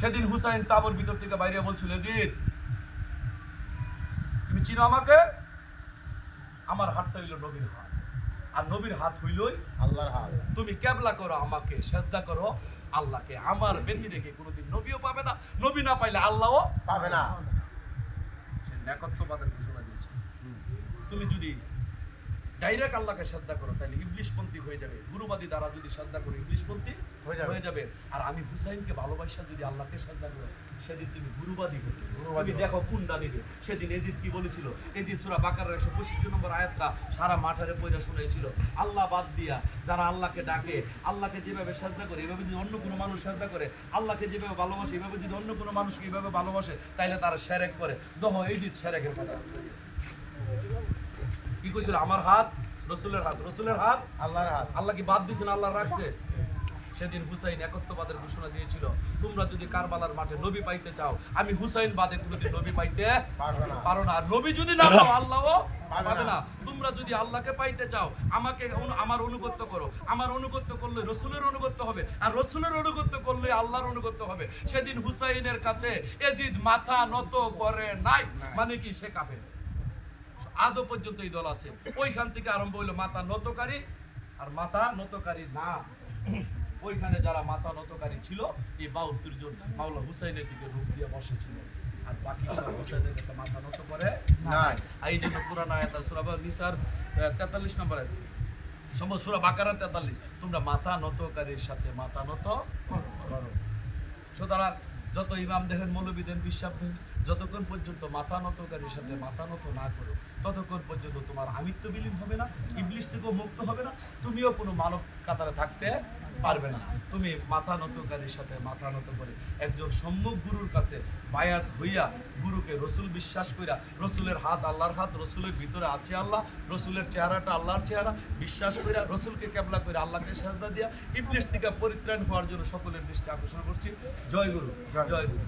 সেদিন হুসাইন তাবর ভিতর থেকে বাইরে বলছিল জিৎ তুমি চিনো আমাকে? আমার হাতটা হইল নবীর হাত। আর নবীর হাত হইলই আল্লাহর হাত। তুমি কেবলা করো আমাকে, সেজদা করো আল্লাহকে। আমার ব্যক্তি রেখে কোনোদিন নবীও পাবে না। নবী না পাইলে আল্লাহও পাবে না। সে একত্ববাদের ঘোষণা দিয়েছে। তুমি যদি ডাইরেক্ট আল্লাহকে শ্রদ্ধা করো, তাহলে ইংলিশপন্থী হয়ে যাবে। গুরুবাদী দ্বারা যদি শ্রদ্ধা করো ইংলিশপন্থী হয়ে যাবে। আর আমি হুসাইনকে ভালোবাসা যদি আল্লাহকে করো সেদিন তুমি গুরুবাদী গুরুবাদী তুমি দেখো কোন সেদিন এজিদ কি বলেছিল? এজিদ সুরা বাকারের একশো পঁচিশ নম্বর আয়াতটা সারা মাঠারে পয়দা শুনেছিল আল্লাহ বাদ দিয়া যারা আল্লাহকে ডাকে আল্লাহকে যেভাবে শ্রদ্ধা করে এভাবে যদি অন্য কোনো মানুষ শ্রদ্ধা করে আল্লাহকে যেভাবে ভালোবাসে এভাবে যদি অন্য কোনো মানুষকে এভাবে ভালোবাসে তাইলে তারা সেরেক করে। দহ এজিদ সেরেকের কথা। কি কইছিল? আমার হাত রসুলের হাত রসুলের হাত? আল্লাহর হাত। আল্লাহ কি বাদ দিছেন আল্লাহ রাখছে সেদিন হুসাইন একত্ববাদের ঘোষণা দিয়েছিল তোমরা যদি কারবালার মাঠে নবী পাইতে চাও আমি হুসাইন বাদে কোনোদিন নবী পাইতে পারো না। নবী যদি না পাও আল্লাহও পাবে। না। তোমরা যদি আল্লাহকে পাইতে চাও আমাকে আমার অনুগত্য করো। আমার অনুগত্য করলে রসুলের অনুগত্য হবে আর রসুলের অনুগত্য করলে আল্লাহর অনুগত্য হবে। সেদিন হুসাইনের কাছে এজিদ মাথা নত করে নাই। মানে কি সে কাফের? আদৌ পর্যন্ত এই দল আছে। ওইখান থেকে আরম্ভ হইল মাথা নতকারী আর মাথা নতকারী না। ওইখানে যারা মাথা নতকারী ছিল, এই বাহাত্তর জন মাওলা হুসাইনের দিকে রূপ দিয়ে বসেছিল। আর বাকি সব হুসাইনের কাছে মাথা নত করে নাই। এই জন্য পুরান নিসার তেতাল্লিশ নম্বর আয়াত। সুরা বাকারা তেতাল্লিশ। তোমরা মাথা নতকারীর সাথে মাথা নত করো। সুতরাং যত ইমাম দেখেন মৌলবী দেন বিশ্বাস দেন যতক্ষণ পর্যন্ত মাথা নতকারীর সাথে মাথা নত না করো, ততক্ষণ পর্যন্ত তোমার আমিত্ব বিলীন হবে না, ইবলিশ থেকেও মুক্ত হবে না, তুমিও কোনো মানব কাতারে থাকতে পারবে না তুমি মাথা নতকারীর সাথে মাথা নত করে একজন সম্মুখ গুরুর কাছে বায়াত হইয়া গুরুকে রসুল বিশ্বাস কইরা, রসুলের হাত আল্লাহর হাত, রসুলের ভিতরে আছে আল্লাহ, রসুলের চেহারাটা আল্লাহর চেহারা, বিশ্বাস কইরা রসুলকে কেবলা করে আল্লাহকে সাজদা দিয়া ইবলিশ থেকে পরিত্রাণ হওয়ার জন্য সকলের দৃষ্টি আকর্ষণ করছি জয় গুরু। জয় গুরু